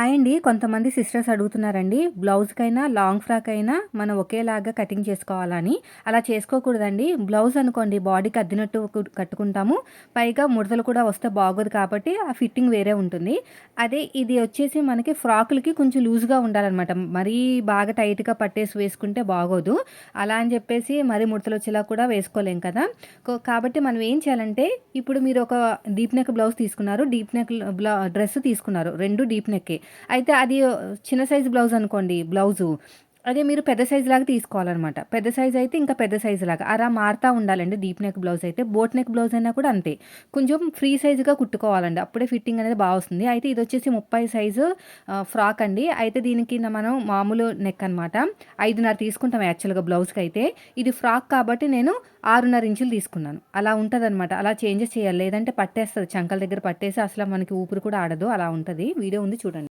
Hi అండి కొంతమంది sisters అడుగుతున్నారండి బ్లౌజ్కైనా లాంగ్ ఫ్రాక్ అయినా మనం ఒకేలాగా కటింగ్ చేసుకోవాలని. అలా చేసుకోకూడదండి. బ్లౌజ్ అనుకోండి బాడీకి అద్దినట్టు కట్టుకుంటాము. పైగా ముడతలు కూడా వస్తే బాగోదు కాబట్టి ఆ ఫిట్టింగ్ వేరే ఉంటుంది. అదే ఇది వచ్చేసి మనకి ఫ్రాకులకి కొంచెం లూజ్గా ఉండాలన్నమాట. మరీ బాగా టైట్గా పట్టేసి వేసుకుంటే బాగోదు. అలా అని చెప్పేసి మరీ ముడతలు వచ్చేలా కూడా వేసుకోలేం కదా. కాబట్టి మనం ఏం చేయాలంటే ఇప్పుడు మీరు ఒక డీప్ నెక్ బ్లౌజ్ తీసుకున్నారు. డీప్ నెక్ డ్రెస్ తీసుకున్నారు. రెండు డీప్ నెక్కే. అయితే అది చిన్న సైజు బ్లౌజ్ అనుకోండి బ్లౌజు. అదే మీరు పెద్ద సైజు లాగా తీసుకోవాలన్నమాట. పెద్ద సైజ్ అయితే ఇంకా పెద్ద సైజు లాగా. అలా మారుతూ ఉండాలండి డీప్ నెక్ బ్లౌజ్ అయితే. బోట్ నెక్ బ్లౌజ్ అయినా కూడా అంతే. కొంచెం ఫ్రీ సైజుగా కుట్టుకోవాలండి. అప్పుడే ఫిట్టింగ్ అనేది బాగా వస్తుంది. అయితే ఇది వచ్చేసి ముప్పై సైజు ఫ్రాక్ అండి. అయితే దీనికి మనం మామూలు నెక్ అనమాట ఐదున్నర తీసుకుంటాం యాక్చువల్గా బ్లౌజ్కి అయితే. ఇది ఫ్రాక్ కాబట్టి నేను ఆరున్నర ఇంచులు తీసుకున్నాను. అలా ఉంటుంది అలా చేంజెస్ చేయాలి. లేదంటే పట్టేస్తుంది. చంకల దగ్గర పట్టేసి అసలు మనకి ఊపిరి కూడా ఆడదు. అలా ఉంటుంది. వీడియో ఉంది చూడండి.